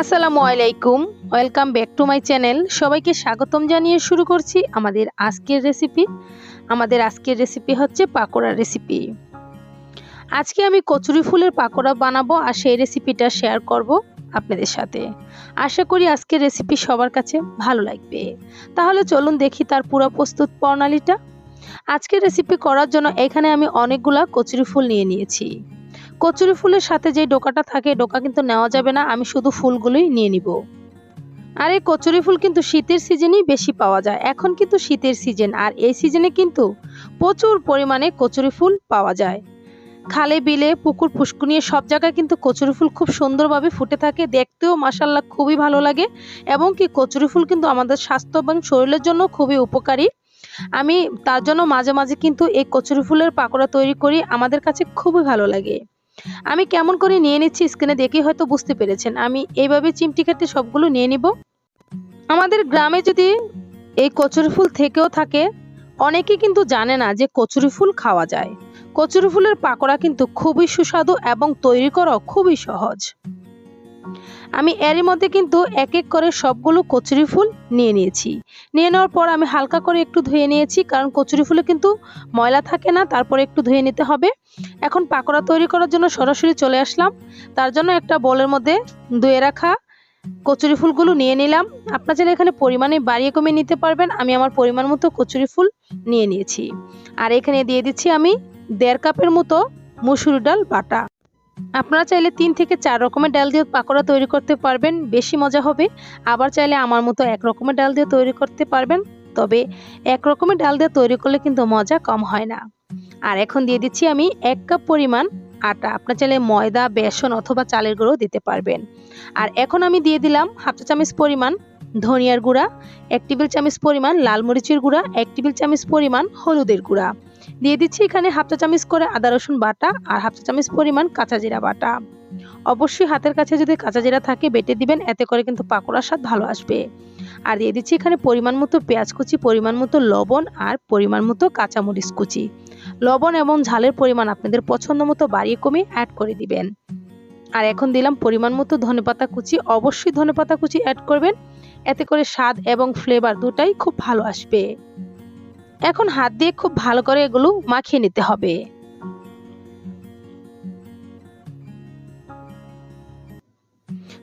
আসসালামু আলাইকুম। Welcome back to my channel সবাইকে স্বাগতম জানিয়ে শুরু করছি আমাদের আজকের রেসিপি আমাদের আজকের রেসিপি হচ্ছে পাকোড়া রেসিপি আজকে আমি কচুরি ফুলের পাকোড়া বানাবো আর সেই রেসিপিটা শেয়ার করব আপনাদের সাথে। আশা করি আজকের রেসিপি সবার কাছে ভালো লাগবে। তাহলে চলুন দেখি তার পুরো প্রস্তুত প্রণালীটা। আজকের রেসিপি করার জন্য এখানে আমি অনেকগুলা কচুরি ফুল নিয়ে নিয়েছি। কচুরি ফুলের সাথে যে ডোকাটা থাকে, ডোকা কিন্তু নেওয়া যাবে না। আমি শুধু ফুলগুলোই নিয়ে নিব। আর এই কচুরি ফুল কিন্তু শীতের সিজনেই বেশি পাওয়া যায়। এখন কিন্তু শীতের সিজন, আর এই সিজনে কিন্তু প্রচুর পরিমাণে কচুরি ফুল পাওয়া যায়। খালে, বিলে, পুকুর পুষ্কুনিয়ে সব জায়গায় কিন্তু কচুরি ফুল খুব সুন্দরভাবে ফুটে থাকে। দেখতেও মাসাল্লাহ খুবই ভালো লাগে। এবং কি কচুরি ফুল কিন্তু আমাদের স্বাস্থ্য এবং শরীরের জন্য খুবই উপকারী। আমি তার জন্য মাঝে মাঝে কিন্তু এই কচুরি ফুলের পাকোড়া তৈরি করি। আমাদের কাছে খুবই ভালো লাগে। আমি কেমন করে নিয়ে নিচ্ছি স্ক্রিনে দেখে হয়তো বুঝতে পেরেছেন। আমি এইভাবে চিমটি কাটতে সবগুলো নিয়ে নিব। আমাদের গ্রামে যদি এই কচুরি ফুল থেকেও থাকে, অনেকে কিন্তু জানে না যে কচুরি ফুল খাওয়া যায়। কচুরি ফুলের পাকোড়া কিন্তু খুবই সুস্বাদু এবং তৈরি করাও খুবই সহজ। আমি এরই মধ্যে কিন্তু এক এক করে সবগুলো কচুরি ফুল নিয়ে নিয়েছি। নিয়ে নেওয়ার পর আমি হালকা করে একটু ধুয়ে নিয়েছি, কারণ কচুরি ফুলে কিন্তু ময়লা থাকে না, তারপরে একটু ধুয়ে নিতে হবে। এখন পাকোড়া তৈরি করার জন্য সরাসরি চলে আসলাম। তার জন্য একটা বলের মধ্যে ধুয়ে রাখা কচুরি ফুলগুলো নিয়ে নিলাম। আপনার এখানে পরিমাণে বাড়িয়ে কমিয়ে নিতে পারবেন। আমি আমার পরিমাণ মতো কচুরি ফুল নিয়ে নিয়েছি। আর এখানে দিয়ে দিচ্ছি আমি দেড় কাপের মতো মুসুর ডাল বাটা। আপনারা চাইলে তিন থেকে চার রকমের ডাল দিয়ে পাকোড়া তৈরি করতে পারবেন, বেশি মজা হবে। আবার চাইলে আমার মতো এক রকমের ডাল দিয়ে তৈরি করতে পারবেন, তবে এক রকমের ডাল দিয়ে তৈরি করলে কিন্তু মজা কম হয় না। আর এখন দিয়ে দিচ্ছি আমি এক কাপ পরিমাণ আটা। আপনার চাইলে ময়দা, বেসন অথবা চালের গুঁড়ো দিতে পারবেন। আর এখন আমি দিয়ে দিলাম হাফ চা চামচ পরিমাণ ধনিয়ার গুঁড়া, এক টেবিল চামচ পরিমাণ লাল মরিচের গুঁড়া, এক টেবিল চামচ পরিমাণ হলুদের গুঁড়া। দিয়ে দিচ্ছি এখানে হাফ চা চামচ করে আদা রসুন বাটা আর হাফ চা চামচ পরিমাণ কাঁচা জিরা বাটা। অবশ্যই হাতের কাছে যদি কাঁচা জিরা থাকে, বেটে দিবেন, এতে করে কিন্তু পাকোড়ার স্বাদ ভালো আসবে। আর দিয়ে দিচ্ছি এখানে পরিমাণ মতো পেঁয়াজ কুচি, পরিমাণ মতো লবণ আর পরিমাণ মতো কাঁচামরিচ কুচি। লবণ এবং ঝালের পরিমাণ আপনাদের পছন্দ মতো বাড়িয়ে কমিয়ে অ্যাড করে দিবেন। আর এখন দিলাম পরিমাণ মতো ধনেপাতা কুচি, অবশ্যই ধনেপাতা কুচি অ্যাড করবেন। এতে করে স্বাদ এবং ফ্লেভার দুটাই খুব ভালো আসবে। এখন হাত দিয়ে খুব ভালো করে এগুলো মাখিয়ে নিতে হবে।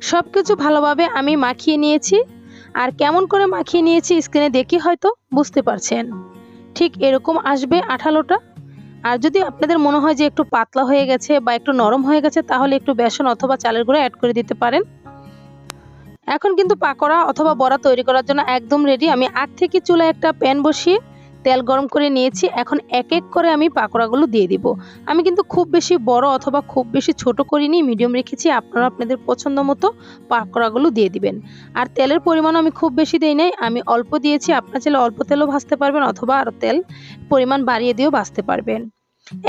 সবকিছু ভালোভাবে আমি মাখিয়ে নিয়েছি। আর কেমন করে মাখিয়ে নিয়েছি স্ক্রিনে দেখি হয়তো বুঝতে পারছেন। ঠিক এরকম আসবে আঠালোটা। আর যদি আপনাদের মনে হয় যে একটু পাতলা হয়ে গেছে বা একটু নরম হয়ে গেছে, তাহলে একটু বেসন অথবা চালের গুঁড়ো অ্যাড করে দিতে পারেন। এখন কিন্তু পাকোড়া অথবা বড়া তৈরি করার জন্য একদম রেডি আমি আগ থেকে চুলায় একটা প্যান বসিয়ে তেল গরম করে নিয়েছি, এখন এক এক করে আমি পাকোড়াগুলো দিয়ে দিব। আমি কিন্তু খুব বেশি বড় অথবা খুব বেশি ছোট করিনি মিডিয়াম রেখেছি আপনারা আপনাদের পছন্দ মতো পাকোড়াগুলো দিয়ে দিবেন। আর তেলের পরিমাণ আমি খুব বেশি দিই নাই, আমি অল্প দিয়েছি, আপনার চাইলে অল্প তেলও ভাজতে পারবেন অথবা আরও তেল পরিমাণ বাড়িয়ে দিয়েও ভাজতে পারবেন।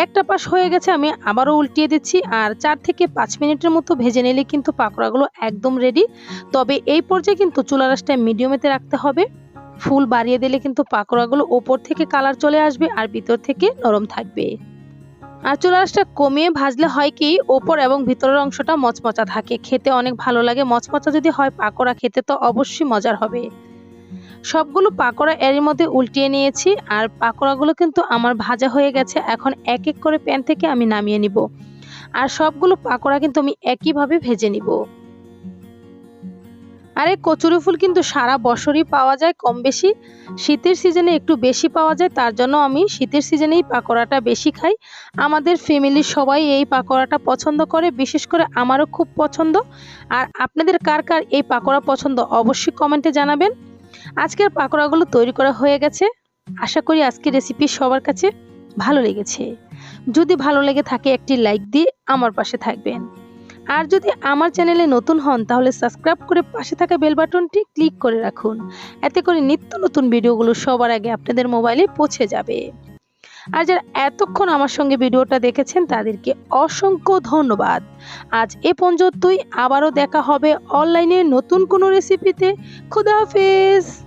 একটা পাশ হয়ে গেছে, আমি আবারও উল্টিয়ে দিচ্ছি, আর চার থেকে পাঁচ মিনিটের মতো ভেজে নিলে কিন্তু পাকোড়াগুলো একদম রেডি তবে এই পর্যায়ে কিন্তু চুলা রাসটা মিডিয়ামেতে রাখতে হবে। ফুল বাড়িয়ে দিলে কিন্তু পাকোড়াগুলো ওপর থেকে কালার চলে আসবে আর ভিতর থেকে নরম থাকবে। আর চুলা রাসটা কমিয়ে ভাজলে হয় কি, ওপর এবং ভিতরের অংশটা মচমচা থাকে। খেতে অনেক ভালো লাগে, মচমচা যদি হয় পাকোড়া খেতে তো অবশ্যই মজার হবে। সবগুলো পাকোড়া এরই মধ্যে উল্টিয়ে নিয়েছি আর পাকোড়াগুলো কিন্তু আমার ভাজা হয়ে গেছে, এখন এক এক করে প্যান থেকে আমি নামিয়ে নিব। আর সবগুলো পাকোড়া কিন্তু আমি একইভাবে ভেজে নিব। আর এই কচুরি ফুল কিন্তু সারা বছরই পাওয়া যায় কম বেশি। শীতের সিজনে একটু বেশি পাওয়া যায়, তার জন্য আমি শীতের সিজনেই পাকোড়াটা বেশি খাই। আমাদের ফ্যামিলির সবাই এই পাকোড়াটা পছন্দ করে, বিশেষ করে আমারও খুব পছন্দ। আর আপনাদের কার কার এই পাকোড়া পছন্দ অবশ্যই কমেন্টে জানাবেন। আজকের পাকোড়াগুলো তৈরি করা হয়ে গেছে। আশা করি আজকের রেসিপি সবার কাছে ভালো লেগেছে। যদি ভালো লেগে থাকে একটি লাইক দিয়ে আমার পাশে থাকবেন। আর যদি আমার চ্যানেলে নতুন হন, তাহলে সাবস্ক্রাইব করে পাশে থাকা বেল বাটনটি ক্লিক করে রাখুন। এতে করে নিত্য নতুন ভিডিওগুলো সবার আগে আপনাদের মোবাইলে পৌঁছে যাবে। আর যারা এতক্ষণ আমার সঙ্গে ভিডিওটা দেখেছেন, তাদেরকে অসংখ্য ধন্যবাদ। আজ এ পর্যন্তই। আবারও দেখা হবে অনলাইনে নতুন কোনো রেসিপিতে। খুদা হাফেজ!